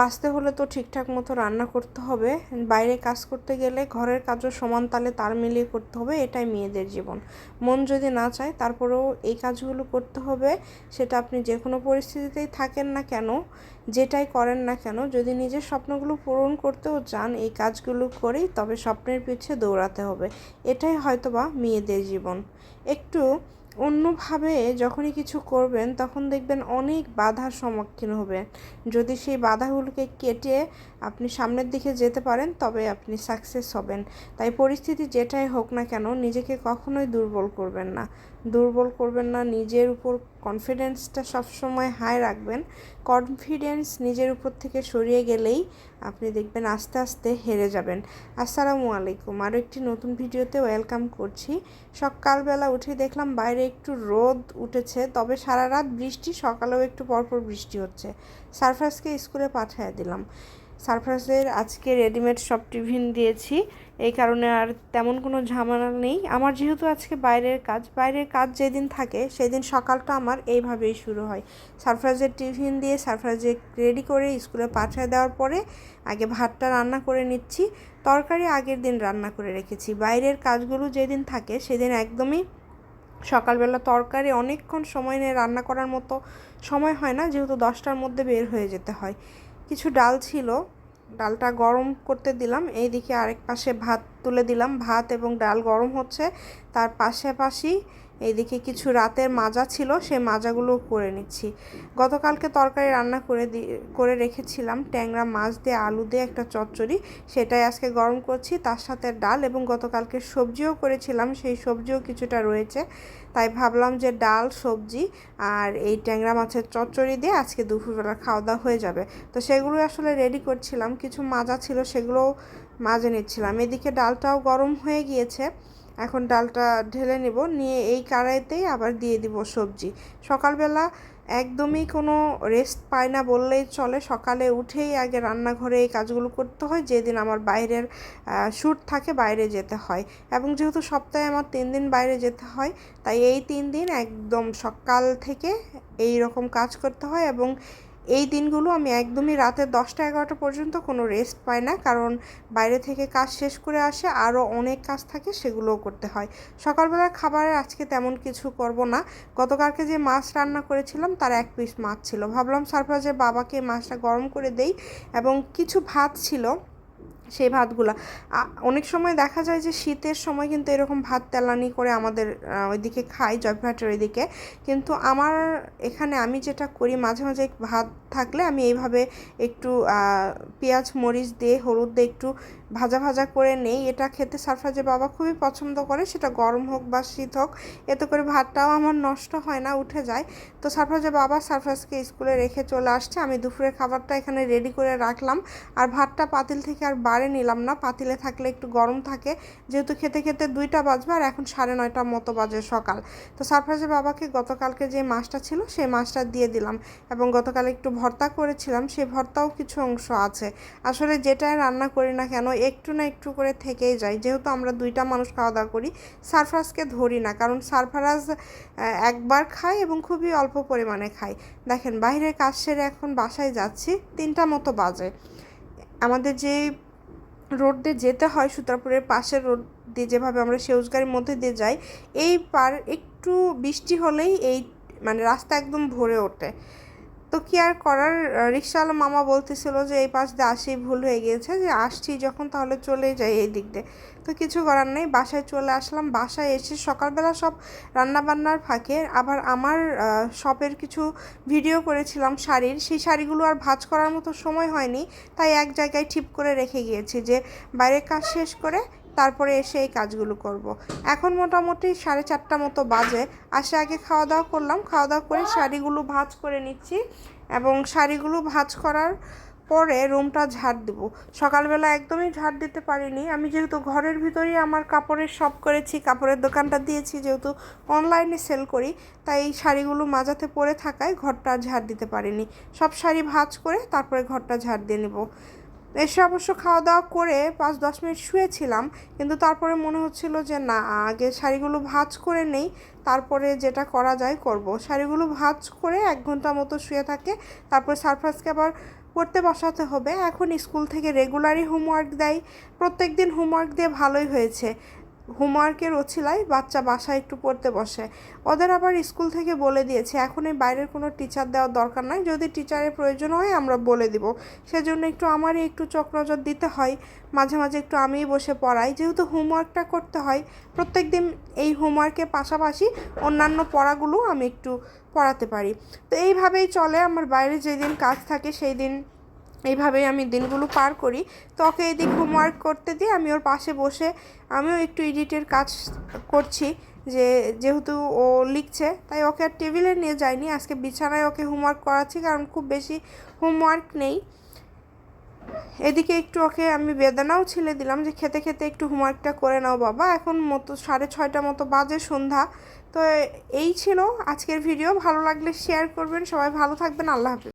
বাঁচতে হলে তো ঠিকঠাক মতো রান্না করতে হবে। বাইরে কাজ করতে গেলে ঘরের কাজও সমান তালে তাল মিলিয়ে করতে হবে, এটাই মেয়েদের জীবন। মন যদি না চায়, তারপরেও এই কাজগুলো করতে হবে, সেটা আপনি যে কোনো পরিস্থিতিতেই থাকেন না কেন, যেটাই করেন না কেন, যদি নিজের স্বপ্নগুলো পূরণ করতেও চান, এই কাজগুলো করেই তবে স্বপ্নের পিছে দৌড়াতে হবে। এটাই হয়তোবা মেয়েদের জীবন। একটু অন্যভাবে যখনই কিছু করবেন তখন দেখবেন অনেক বাধার সম্মুখীন হবেন। যদি সেই বাধাগুলোকে কেটে আপনি সামনের দিকে যেতে পারেন, তবে আপনি সাকসেস হবেন। তাই পরিস্থিতি যেটাই হোক না কেন, নিজেকে কখনোই দুর্বল করবেন না। দুর্বল করবেন না, নিজের উপর কনফিডেন্সটা সবসময় হাই রাখবেন। কনফিডেন্স নিজের উপর থেকে সরিয়ে গেলেই আপনি দেখবেন আস্তে আস্তে হেরে যাবেন। আসসালামু আলাইকুম। আরও একটি নতুন ভিডিওতে ওয়েলকাম করছি। সকালবেলা উঠে দেখলাম বাইরে একটু রোদ উঠেছে, তবে সারা রাত বৃষ্টি, সকালেও একটু পরপর বৃষ্টি হচ্ছে। সারফাসকে স্কুলে পাঠিয়ে দিলাম। সারফাসের আজকে রেডিমেড সব টিফিন দিয়েছি। এই কারণে আর তেমন কোনো ঝামেলা নেই। আমার যেহেতু আজকে বাইরের কাজ বাইরের কাজ যেদিন থাকে সেদিন সকালটা আমার এইভাবেই শুরু হয়। সারফ্রাজের টিফিন দিয়ে সারফ্রাজে রেডি করে স্কুলে পাঠিয়ে দেওয়ার পরে আগে ভাতটা রান্না করে নিচ্ছি। তরকারি আগের দিন রান্না করে রেখেছি। বাইরের কাজগুলো যেদিন থাকে সেদিন একদমই সকালবেলা তরকারি অনেকক্ষণ সময় নিয়ে রান্না করার মতো সময় হয় না, যেহেতু দশটার মধ্যে বের হয়ে যেতে হয়। কিছু ডাল ছিল। ডালটা গরম করতে দিলাম। এইদিকে আরেক পাশে ভাত তুলে দিলাম। ভাত এবং ডাল গরম হচ্ছে। তার পাশাপাশি এইদিকে কিছু রাতের মাজা ছিল, সেই মাজাগুলো করে নিচ্ছি। গতকালকে তরকারি রান্না করে করে রেখেছিলাম। ট্যাংরা মাছ দিয়ে আলু দিয়ে একটা চচ্চড়ি, সেটাই আজকে গরম করছি। তার সাথে ডাল এবং গতকালকে সবজিও করেছিলাম, সেই সবজিও কিছুটা রয়েছে। তাই ভাবলাম যে ডাল, সবজি আর এই ট্যাংরা মাছের চচ্চড়ি দিয়ে আজকে দুপুরবেলা খাওয়া দাওয়া হয়ে যাবে। তো সেগুলো আসলে রেডি করছিলাম। কিছু মাজা ছিল, সেগুলোও মাজে নিচ্ছিলাম। এদিকে ডালটাও গরম হয়ে গিয়েছে। এখন ডালটা ঢেলে নেব, নিয়ে এই কড়াইতেই আবার দিয়ে দিব সবজি। সকালবেলা একদমই কোনো রেস্ট পায় না বললেই চলে, সকালে উঠেই আগে রান্নাঘরে এই কাজগুলো করতে হয়, যেদিন আমার বাইরের শ্যুট থাকে বাইরে যেতে হয়। এবং যেহেতু সপ্তাহে আমার তিন দিন বাইরে যেতে হয়, তাই এই তিন দিন একদম সকাল থেকে এই রকম কাজ করতে হয় এবং এই দিনগুলো আমি একদমই রাতে দশটা এগারোটা পর্যন্ত কোনো রেস্ট পাই না, কারণ বাইরে থেকে কাজ শেষ করে আসে, আরও অনেক কাজ থাকে সেগুলোও করতে হয়। সকালবেলার খাবারের আজকে তেমন কিছু করব না। গতকালকে যে মাছ রান্না করেছিলাম তার এক পিস মাছ ছিল। ভাবলাম সারপ্রাইজে বাবাকে মাছটা গরম করে দেই এবং কিছু ভাত ছিল। সেই ভাতগুলা। অনেক সময় দেখা যায় যে শীতের সময় কিন্তু এরকম ভাত তেলানি করে আমাদের ওইদিকে খাই জয়ঘাটের ওইদিকে। কিন্তু আমার এখানে আমি যেটা করি, মাঝে মাঝে ভাত থাকলে আমি এইভাবে একটু পেঁয়াজ, মরিচ দিয়ে, হলুদ দিয়ে একটু ভাজা ভাজা করে নেই। এটা খেতে সারফাজে বাবা খুবই পছন্দ করে। সেটা গরম হোক বা শীত হোক, এতে করে ভাতটাও আমার নষ্ট হয় না, উঠে যায়। তো সারফাজে বাবা সারফাজকে স্কুলে রেখে চলে আসছে। আমি দুপুরের খাবারটা এখানে রেডি করে রাখলাম। আর ভাতটা পাতিল থেকে আর বাড়ে নিলাম না। পাতিলে থাকলে একটু গরম থাকে। যেহেতু খেতে খেতে দুইটা বাজবে আর এখন সাড়ে নয়টার মতো বাজে সকাল। তো সারফাজে বাবাকে গতকালকে যে মাছটা ছিল, সেই মাছটা দিয়ে দিলাম। এবং গতকাল একটু ভর্তা করেছিলাম। সেই ভর্তাও কিছু অংশ আছে। আসলে যেটাই রান্না করি না কেন একটু না একটু করে থেকেই যায়। যেহেতু আমরা দুইটা মানুষ খাওয়া দাওয়া করি, সারফারাজকে ধরি না। কারণ সারফারাজ একবার খায় এবং খুবই অল্প পরিমাণে খায়। দেখেন, বাইরের কাজ সেরে এখন বাসায় যাচ্ছি, তিনটা মতো বাজে। আমাদের যে রোড দিয়ে যেতে হয়, সুতারপুরের পাশের রোড দিয়ে যেভাবে আমরা সেউজগাড়ির মধ্যে দিয়ে যাই, এই পার একটু বৃষ্টি হলেই এই মানে রাস্তা একদম ভরে ওঠে। তো কি আর করার? রিক্সাওয়ালা মামা বলতেছিল যে এই পাশ দিয়ে আসেই ভুল হয়ে গিয়েছে, যে আসছি যখন তাহলে চলে যাই এই দিক দিয়ে। তো কিছু করার নেই, বাসায় চলে আসলাম। বাসায় এসে সকালবেলা সব রান্নাবান্নার ফাঁকে, আবার আমার শপের কিছু ভিডিও করেছিলাম শাড়ির। সেই শাড়িগুলো আর ভাজ করার মতো সময় হয়নি, তাই এক জায়গায় ঠিক করে রেখে গিয়েছি যে বাইরের কাজ শেষ করে তারপরে এসে এই কাজগুলো করব। এখন মোটামুটি সাড়ে চারটা মতো বাজে। আসে আগে খাওয়া দাওয়া করলাম। খাওয়া দাওয়া করে শাড়িগুলো ভাজ করে নিচ্ছি এবং শাড়িগুলো ভাজ করার পরে রুমটা ঝাড় দেব। সকালবেলা একদমই ঝাড় দিতে পারিনি। আমি যেহেতু ঘরের ভিতরেই আমার কাপড়ের শপ করেছি, কাপড়ের দোকানটা দিয়েছি, যেহেতু অনলাইনে সেল করি, তাই এই শাড়িগুলো মাজাতে পরে থাকায় ঘরটা ঝাড় দিতে পারিনি। সব শাড়ি ভাজ করে তারপরে ঘরটা ঝাড় দিয়ে নেব। এসে অবশ্য খাওয়া দাওয়া করে পাঁচ দশ মিনিট শুয়েছিলাম, কিন্তু তারপরে মনে হচ্ছিল যে না, আগে শাড়িগুলো ভাজ করে নেই, তারপরে যেটা করা যায় করব। শাড়িগুলো ভাজ করে এক ঘণ্টা মতো শুয়ে থাকে, তারপরে সারফাসকে আবার পড়তে বসাতে হবে। এখন স্কুল থেকে রেগুলারই হোমওয়ার্ক দেয়। প্রত্যেক দিন হোমওয়ার্ক দিয়ে ভালোই হয়েছে। হোমওয়ার্কের ওছিলায় বাচ্চা বাসায় একটু পড়তে বসে। ওদের আবার স্কুল থেকে বলে দিয়েছে, এখন এই বাইরের কোনো টিচার দেওয়ার দরকার নাই, যদি টিচারের প্রয়োজন হয় আমরা বলে দিব। সেজন্য একটু আমারই একটু চোখ নজর দিতে হয়, মাঝে মাঝে একটু আমিই বসে পড়াই। যেহেতু হোমওয়ার্কটা করতে হয়, প্রত্যেক দিন এই হোমওয়ার্কের পাশাপাশি অন্যান্য পড়াগুলো আমি একটু পড়াতে পারি। তো এইভাবেই চলে, আমার বাইরে যেদিন কাজ থাকে সেই দিন এইভাবেই আমি দিনগুলো পার করি। তো ওকে এদিক হোমওয়ার্ক করতে দিয়ে আমি ওর পাশে বসে আমিও একটু এডিটের কাজ করছি যে, যেহেতু ও লিখছে, তাই ওকে আর টেবিলে নিয়ে যাইনি। আজকে বিছানায় ওকে হোমওয়ার্ক করাচ্ছি, কারণ খুব বেশি হোমওয়ার্ক নেই। এদিকে একটু ওকে আমি বেদানাও ছেলে দিলাম যে, খেতে খেতে একটু হোমওয়ার্কটা করে নাও বাবা। এখন মতো সাড়ে ছয়টা মতো বাজে সন্ধ্যা। তো এই ছিল আজকের ভিডিও ভালো লাগলে শেয়ার করবেন। সবাই ভালো থাকবেন। আল্লাহ হাফিজ।